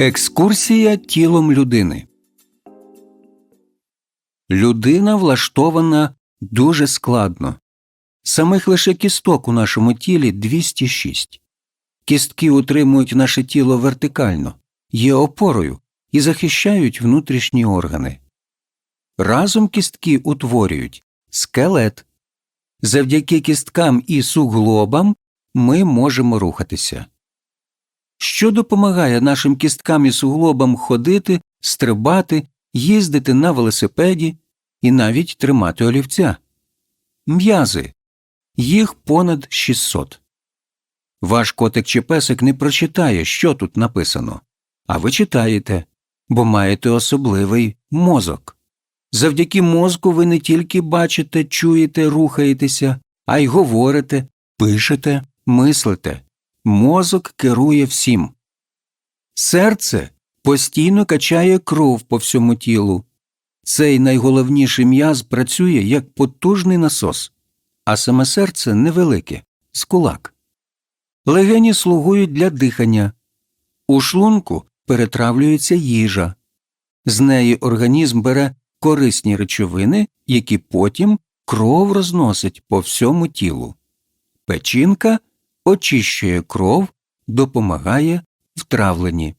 Екскурсія тілом людини. Людина влаштована дуже складно. Самих лише кісток у нашому тілі 206. Кістки утримують наше тіло вертикально, є опорою і захищають внутрішні органи. Разом кістки утворюють скелет. Завдяки кісткам і суглобам ми можемо рухатися. Що допомагає нашим кісткам і суглобам ходити, стрибати, їздити на велосипеді і навіть тримати олівця? М'язи. Їх понад 600. Ваш котик чи песик не прочитає, що тут написано, а ви читаєте, бо маєте особливий мозок. Завдяки мозку ви не тільки бачите, чуєте, рухаєтеся, а й говорите, пишете, мислите. Мозок керує всім. Серце постійно качає кров по всьому тілу. Цей найголовніший м'яз працює як потужний насос, а саме серце невелике з кулак. Легені слугують для дихання. У шлунку перетравлюється їжа. З неї організм бере корисні речовини, які потім кров розносить по всьому тілу. Печінка очищує кров, допомагає в травленні.